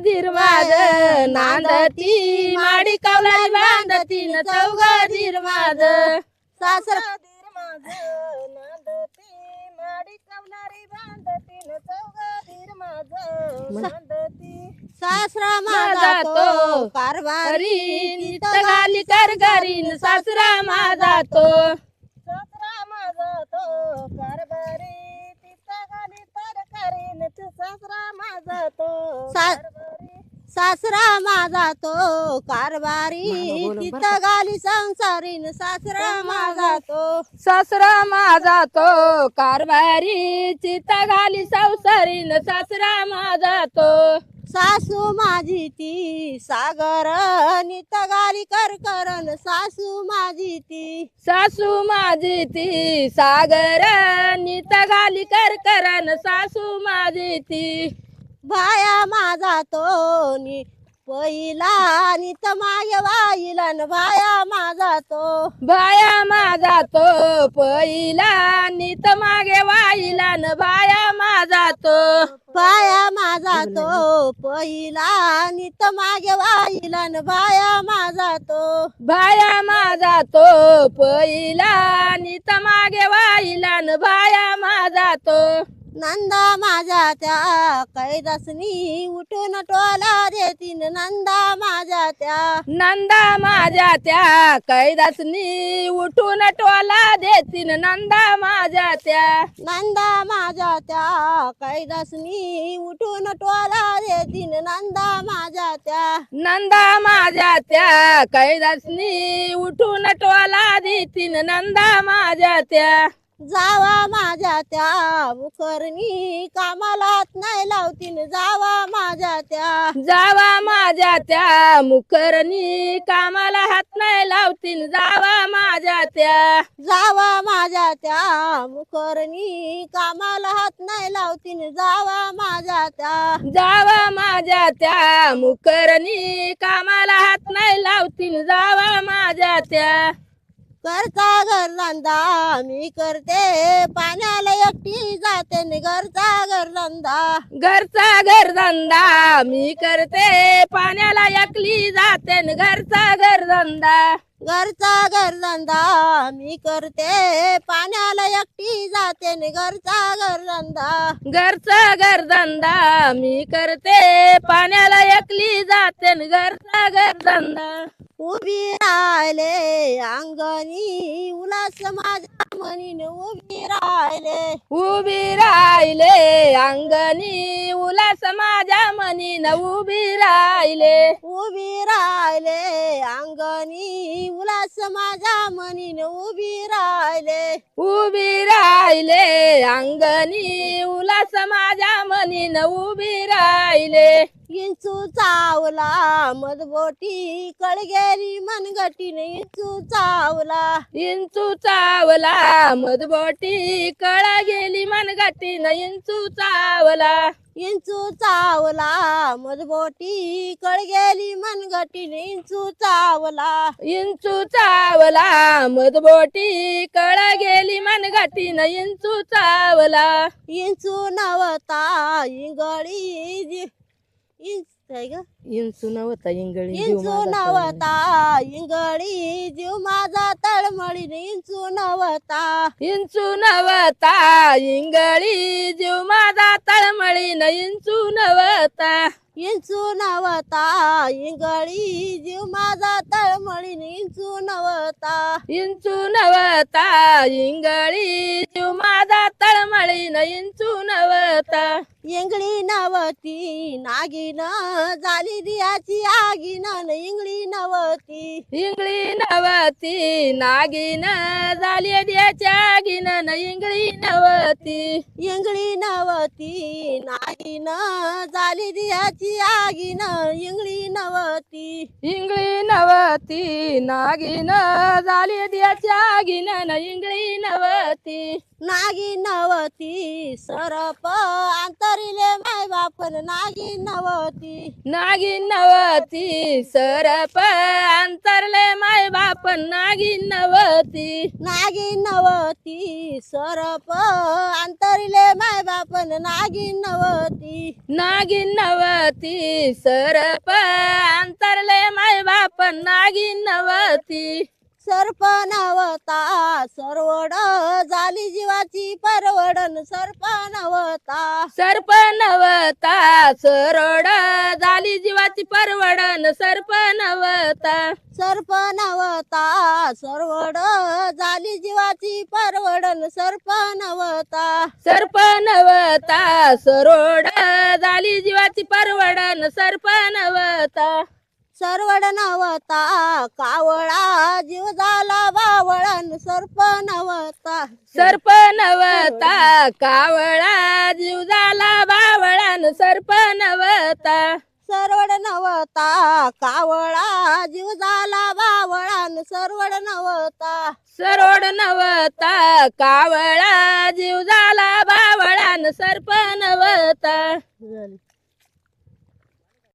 धीर माझ नांदती माडी कवलारी बांधती न चौघ धीर माझ सासरा धीर माझं नांदती माडी कवलारी बांधती न चौघा धीर माझं नांदती सासरा माझा तो कारभारी नित घाली कर घरीन सासरा माझा तो. सासरा माझा तो कारभारी सासरा माझा तो कारभारी सासरा माझा तो कारभारी. तिथं गाली संसारीन सासरा माझा तो. सासरा माझा तो कारभारी. चिता घाली संसारीन सासरा माझा तो. सासू माझी ती सागर नित गाली कर करन सासू माझी ती. सासू माझी ती सागर नित घाली कर करन सासू माझी ती. भाया माझा तो नि पहिला नित मागे वाईला न भाया माझा तो. बाया माझा तो पहिला नित मागे वाईला न बाया माझा तो. बाया माझा तो पहिला नित मागे वाईला न बाया माझा तो. बाया माझा तो पहिला नित मागे वाईला न बाया माझा तो. नंदा माझ्या त्या कैदासनी उठून टोला देतीन. नंदा माझ्या त्या नंदा माझ्या त्या कैदासनी उठून टोला देतीन. नंदा माझ्या त्या नंदा माझ्या त्या कैदासनी उठून टोला देतीन. नंदा माझ्या त्या नंदा माझ्या त्या कैदासनी उठून टोला देतीन. नंदा माझ्या त्या जावा माझ्या त्या मुखरनी कामाला हात नाही लावतीन. जावा माझ्या त्या जावा माझ्या त्या मुखरनी कामाला हात नाही लावतीन. जावा माझ्या त्या जावा माझ्या त्या मुखरनी कामाला हात नाही लावतीन. जावा माझ्या त्या जावा माझ्या त्या मुखरनी कामाला हात नाही लावतीन. जावा माझ्या त्या घरचा घरधंदा मी करते. पाण्याला एकटी जाते न घरचा घरधंदा. घरचा घरधंदा मी करते. पाण्याला एकली जाते न घरचा घरधंदा. घरचा घरधंदा मी करते. पाण्याला एकटी जाते न घरचा घरधंदा. घरचा घरधंदा मी करते. पाण्याला एकली जाते न घरचा घरधंदा. उभी राहिले अंगणी उलास माझ्या म्हणीन उभी राहिले. उभी राहिले अंगणी उलास माझ्या मनीन उभी राहिले. उभी राहिले अंगणी उलास माझ्या म्हणीन उभी राहिले. उभी राहिले अंगणी उलास माझ्या मनीन उभी राहिले. इंचू चावला मधबोटी कळ गेली मनगटीने इंचू चावला इंचू चावला मधबोटी कळ गेली मनगटीन इंचू चावला इंचू चावला मधबोटी कळ गेली मनगटीने इंचू चावला. इंचू चावला मधबोटी कळ गेली मनगटीन इंचू चावला. इंचू नवता इंगळी इंच काय ग? इंचू नव्हता इंगळी जीव इंचू माझा नवता इंगळी जीव माझा तळमळीने. इंचू नवता इंचू नवता इंगळी जीव माझा तळमळीन इंचू नवता इंचू नवता इंगळी जीव माझा तळमळीने इंचू नवता इंचू नवता इंगळी जीव माझा तळमळीन इंचू नवता इंगळी नवती नागिन झाली दियाची आगीन इंगळी नवती. इंगळी नवती नागिन झाली द्याच्या गिन इंगळी नवती. इंगळी नवती नागिन झाली दियाची आगीन इंगळी नवती. इंगळी नवती नागिन झाली द्याच्या गिन इंगळी नवती. नागी नवती सरप अंतरिले माय बापन नागी नवती. नागिन नवती सरप अंतरले माय बाप नागिन नवती. नागिन नवती सरप अंतरिले माय बापन नागिन नवती. नागिन नवती सरप अंतरले माय बाप नागिन नवती. सर्प नवता सरवड झाली जीवाची परवडन सर्प नवता सर्प नवता सरोड झाली जीवाची परवडन सर्प नवता सर्प नवता सरवड झाली जीवाची परवडन सर्प नवता सर्प नवता सरोड झाली जीवाची परवडन सर्प नवता सरवड नवता कावळा जीव झाला बावळन सर्प नवता सर्प नवता कावळा जीव झाला बावळान सर्प नवता सरवड नवता कावळा जीव झाला बावळान सरवड नवता सरोड नवता कावळा जीव झाला बावळान सर्प नवता.